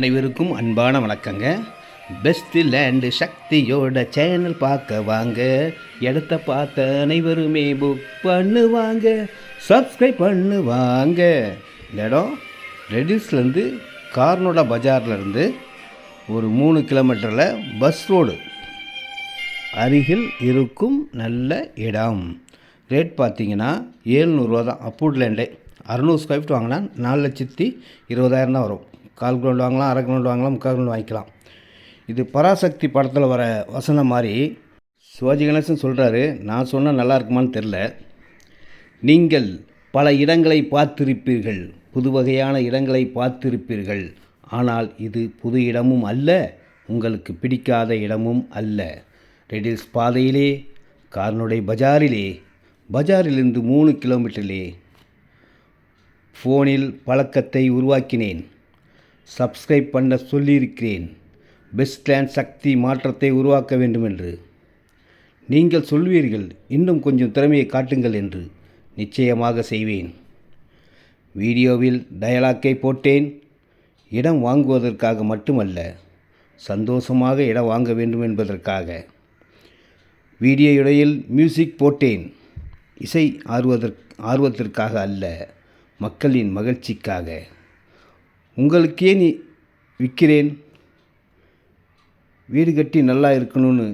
அனைவருக்கும் அன்பான வணக்கங்க. பெஸ்ட் லேண்டு சக்தியோட சேனல் பார்க்க வாங்க. இடத்த பார்த்த அனைவருமே புக் பண்ணுவாங்க. சப்ஸ்கிரைப் பண்ணுவாங்க. இந்த இடம் ரெடிஸ்லேருந்து கார்னோட பஜார்லேருந்து ஒரு மூணு கிலோமீட்டரில் பஸ் ரோடு அருகில் இருக்கும் நல்ல இடம். ரேட் பார்த்தீங்கன்னா ஏழ்நூறுரூவா தான். அப்ரூட் லேண்டே அறநூறு ஸ்கொயர் ஃபீட் வாங்கினா நாலு லட்சத்தி இருபதாயிரம் தான் வரும். கால் கிரவுண்ட் வாங்கலாம் அரை கிரவுண்ட் வாங்கலாம் முக்கால் கிரவுண்ட் வாங்கிக்கலாம். இது பராசக்தி படத்தில் வர வசனம் மாதிரி சிவாஜி கணேசன் சொல்கிறாரு நான் சொன்னால் நல்லா இருக்குமான்னு தெரில நீங்கள் பல இடங்களை பார்த்திருப்பீர்கள் புது வகையான இடங்களை பார்த்திருப்பீர்கள். ஆனால் இது புது இடமும் அல்ல உங்களுக்கு பிடிக்காத இடமும் அல்ல. ரெடில்ஸ் பாதையிலே கார்னுடைய பஜாரிலே பஜாரிலிருந்து மூணு கிலோமீட்டரிலே ஃபோனில் பழக்கத்தை உருவாக்கினேன். சப்ஸ்கிரைப் பண்ண சொல்லியிருக்கிறேன். பெஸ்ட் லேண்ட் சக்தி மாற்றத்தை உருவாக்க வேண்டும் என்று நீங்கள் சொல்வீர்கள் இன்னும் கொஞ்சம் திறமையை காட்டுங்கள் என்று நிச்சயமாக செய்வேன். வீடியோவில் டயலாக்கை போட்டேன். இடம் வாங்குவதற்காக மட்டுமல்ல சந்தோஷமாக இடம் வாங்க வேண்டும் என்பதற்காக. வீடியோ இடையில் மியூசிக் போட்டேன். இசை ஆர்வதற் ஆர்வத்திற்காக அல்ல மக்களின் மகிழ்ச்சிக்காக. உங்களுக்கே நீ விற்கிறேன். வீடு கட்டி நல்லா இருக்கணும்னு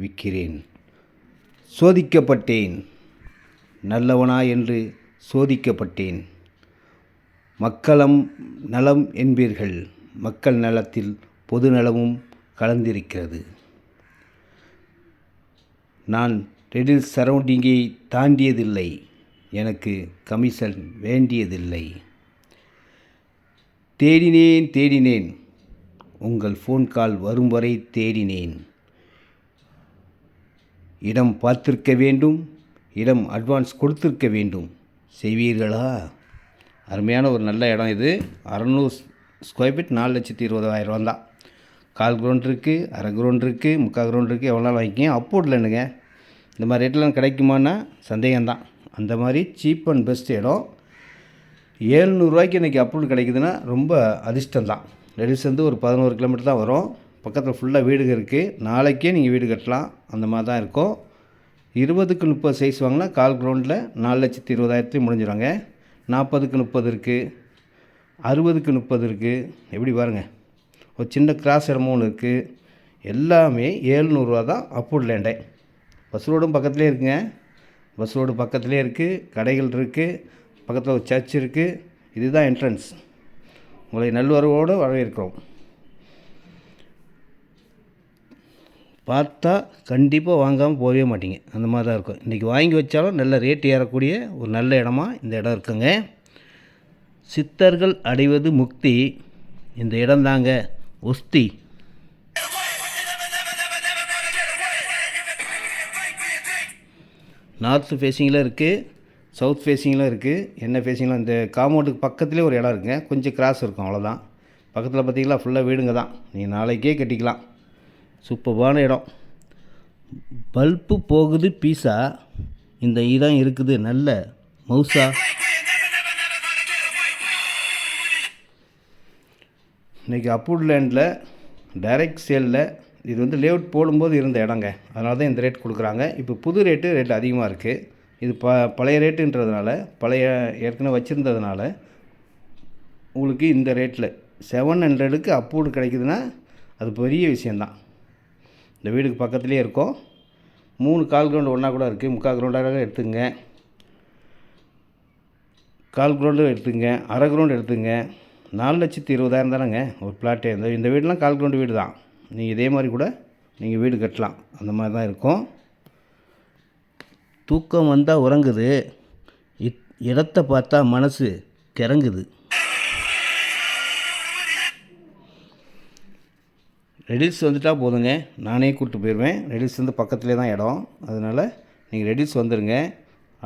விற்கிறேன். சோதிக்கப்பட்டேன். நல்லவனா என்று சோதிக்கப்பட்டேன். மக்களம் நலம் என்பீர்கள். மக்கள் நலத்தில் பொது நலமும் கலந்திருக்கிறது. நான் ரெடில் சரௌண்டிங்கை தாண்டியதில்லை. எனக்கு கமிஷன் வேண்டியதில்லை. தேடினேன் தேடினேன். உங்கள் ஃபோன் கால் வரும் வரை தேடினேன். இடம் பார்த்திருக்க வேண்டும் இடம் அட்வான்ஸ் கொடுத்திருக்க வேண்டும். செய்வீர்களா? அருமையான ஒரு நல்ல இடம் இது. அறநூறு ஸ்கொயர் ஃபீட் நாலு லட்சத்தி இருபதாயிரம் ரூபா தான் கால் கிரவுண்ட் இருக்குது அரை கிரவுண்ட் இருக்குது முக்கால் கிரவுண்ட் இருக்குது எவ்வளோ நாள் வாங்கிக்கிங்க? அப்போர்டில் என்னங்க? இந்த மாதிரி ரேட்லாம் கிடைக்குமான்னா சந்தேகம்தான். அந்த மாதிரி சீப் அண்ட் பெஸ்ட் இடம். ஏழ்நூறுவாய்க்கு இன்றைக்கி அப்ரூவல் கிடைக்குதுன்னா ரொம்ப அதிர்ஷ்டம் தான் லெடிஸ் ஒரு பதினோரு கிலோமீட்டர் தான் வரும். பக்கத்தில் ஃபுல்லாக வீடுகள் இருக்குது நாளைக்கே நீங்கள் வீடு கட்டலாம். அந்த மாதிரி தான் இருக்கும். இருபதுக்கு முப்பது சைஸ் வாங்கினா கால் கிரவுண்டில் நாலு லட்சத்தி இருபதாயிரத்துலையும் முடிஞ்சிடுவாங்க நாற்பதுக்கு முப்பது இருக்குது அறுபதுக்கு முப்பது இருக்குது எப்படி பாருங்கள் ஒரு சின்ன கிராஸ் இடமும் ஒன்று இருக்குது எல்லாமே ஏழ்நூறுவா தான் அப்ரூவல் லேண்டே பஸ் ரோடும் பக்கத்துலேயே இருக்குங்க. பஸ் ரோடு பக்கத்துலேயே இருக்குது கடைகள் இருக்குது பக்கத்தில் ஒரு சர்ச் இருக்குது இதுதான் என்ட்ரன்ஸ் உங்களை நல்வரவோடு வரவேற்கிறோம். பார்த்தா கண்டிப்பாக வாங்காமல் போகவே மாட்டிங்க. அந்த மாதிரி தான் இருக்கும். இன்றைக்கி வாங்கி வச்சாலும் நல்ல ரேட் ஏறக்கூடிய ஒரு நல்ல இடமா இந்த இடம் இருக்குங்க. சித்தர்கள் அடைவது முக்தி. இந்த இடம் தாங்க ஒஸ்தி. நார்த் ஃபேஸிங்கில் இருக்குது சவுத் ஃபேஸிங்கில் இருக்குது என்ன ஃபேஸிங்கில் இந்த காம்பவுண்டுக்கு பக்கத்துலேயே ஒரு இடம் இருக்குங்க. கொஞ்சம் கிராஸ் இருக்கும் அவ்வளோதான். பக்கத்தில் பார்த்தீங்களா ஃபுல்லாக வீடுங்க தான். நீங்கள் நாளைக்கே கட்டிக்கலாம். சூப்பர்பான இடம். பல்ப்பு போகுது பீஸா? இந்த இதான் இருக்குது நல்ல. மவுசா? இன்றைக்கி அப்ரூட் லேண்டில் டைரக்ட் சேலில் இது வந்து லேஅவுட் போடும்போது இருந்த இடங்க. அதனால தான் இந்த ரேட் கொடுக்குறாங்க. இப்போ புது ரேட்டு ரேட் அதிகமாக இருக்குது இது ப பழைய ரேட்டுன்றதுனால பழைய ஏற்கனவே வச்சுருந்ததுனால உங்களுக்கு இந்த ரேட்டில் செவன் ஹண்ட்ரடுக்கு அப்போடு கிடைக்குதுன்னா அது பெரிய விஷயந்தான் இந்த வீடுக்கு பக்கத்துலேயே இருக்கும். மூணு கால் கிரவுண்டு ஒன்றா கூட இருக்குது முக்கால் கிரவுண்டாக எடுத்துங்க. கால் கிரவுண்டு எடுத்துங்க. அரை கிரவுண்டு எடுத்துங்க. நாலு லட்சத்தி இருபதாயிரம் தானேங்க ஒரு பிளாட்டே இந்த இந்த வீடெலாம் கால் கிரவுண்டு வீடு தான் நீங்கள் இதே மாதிரி கூட நீங்கள் வீடு கட்டலாம். அந்த மாதிரி தான் இருக்கும். தூக்கம் வந்தால் உறங்குது. இத் இடத்த பார்த்தா மனசு கிறங்குது. ரெடில்ஸ் வந்துட்டால் போதுங்க. நானே கூப்பிட்டு போயிடுவேன் ரெடில்ஸ் வந்து பக்கத்துலேயே தான் இடம். அதனால் நீங்கள் ரெடில்ஸ் வந்துடுங்க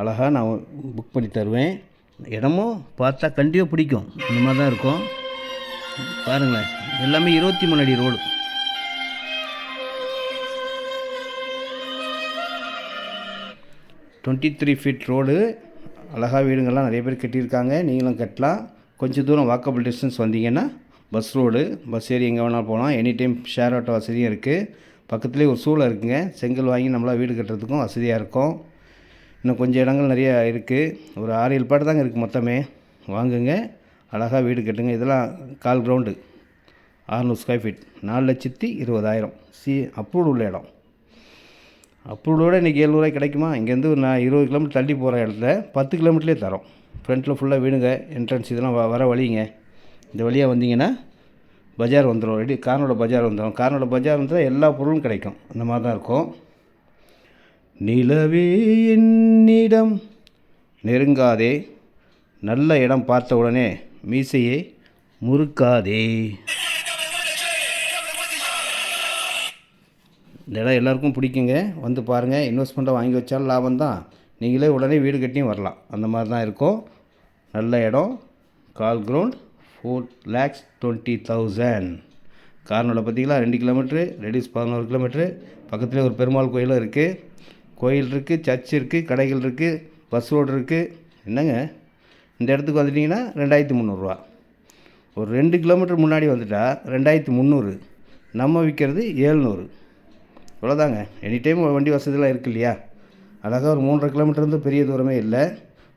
அழகாக நான் புக் பண்ணி தருவேன். இடமும் பார்த்தா கண்டிப்பாக பிடிக்கும். இந்த மாதிரி தான் இருக்கும். பாருங்களேன். எல்லாமே இருபத்தி மூணு அடி road twenty three feet road அழகாக வீடுங்கள்லாம் நிறைய பேர் கட்டியிருக்காங்க. நீங்களும் கட்டலாம். கொஞ்சம் தூரம் வாக்கபிள் டிஸ்டன்ஸ் வந்தீங்கன்னா பஸ் ரோடு பஸ் ஏறி எங்கே வேணாலும் போகலாம். எனி டைம் ஷேர் ஆட்டோ வசதியும் இருக்குது பக்கத்துலேயே ஒரு சூளை இருக்குங்க. செங்கல் வாங்கி நம்மளாக வீடு கட்டுறதுக்கும் வசதியாக இருக்கும். இன்னும் கொஞ்சம் இடங்கள் நிறையா இருக்குது ஒரு ஆறு ஏழு பாட்டு தாங்க இருக்குது மொத்தமே. வாங்குங்க. அழகாக வீடு கட்டுங்க. இதெல்லாம் கால் கிரவுண்டு ஆறுநூறு ஸ்கொயர் ஃபீட் நாலு லட்சத்தி இருபதாயிரம். சி அப்ரூவ்டு உள்ள இடம். அப்ரூவ்டோட இன்றைக்கி எழுநூறுவாய் கிடைக்குமா? இங்கேருந்து ஒரு நான் இருபது கிலோமீட்டர் தள்ளி போகிற இடத்துல பத்து கிலோமீட்டர்லேயே தரோம். ஃப்ரண்ட்டில் ஃபுல்லாக வீடுங்க என்ட்ரன்ஸ் இதெல்லாம் வர வழிங்க. இந்த வழியாக வந்தீங்கன்னா பஜார் வந்துடும் ரெடி கார்னோட பஜார் வந்துடும் கார்னோட பஜார் வந்து எல்லா பொருளும் கிடைக்கும். அந்த மாதிரி தான் இருக்கும். நிலவே என்னிடம் நெருங்காதே. நல்ல இடம் பார்த்த உடனே மீசையை முறுக்காதே. இந்த இடம் எல்லாருக்கும் பிடிக்குங்க. வந்து பாருங்கள் இன்வெஸ்ட்மெண்ட்டாக வாங்கி வச்சாலும் லாபம் தான். நீங்களே உடனே வீடு கட்டியும் வரலாம். அந்த மாதிரி தான் இருக்கும். நல்ல இடம். கால் ground four lakhs twenty thousand கார்னோட பார்த்திங்களா ரெண்டு கிலோமீட்ரு ரெடியூஸ் பதினோரு கிலோமீட்ரு பக்கத்துலேயே ஒரு பெருமாள் கோயிலும் இருக்குது கோயில் இருக்குது சர்ச் இருக்குது கடைகள் இருக்குது பஸ் ரோடு இருக்குது என்னங்க? இந்த இடத்துக்கு வந்துட்டிங்கன்னா ரெண்டாயிரத்தி முந்நூறுரூவா ஒரு ரெண்டு கிலோமீட்டர் முன்னாடி வந்துட்டால் ரெண்டாயிரத்தி முந்நூறு. நம்ம விற்கிறது ஏழ்நூறு. இவ்வளோதாங்க எனி டைம் வண்டி வசதிலாம் இருக்கு இல்லையா? அழகாக ஒரு மூன்றரை கிலோமீட்டர் வந்து பெரிய தூரமே இல்லை.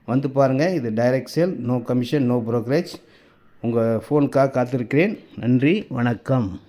வந்து பாருங்கள் இது direct sale no commission no brokerage உங்கள் ஃபோனுக்காக காத்திருக்கிறேன். நன்றி வணக்கம்.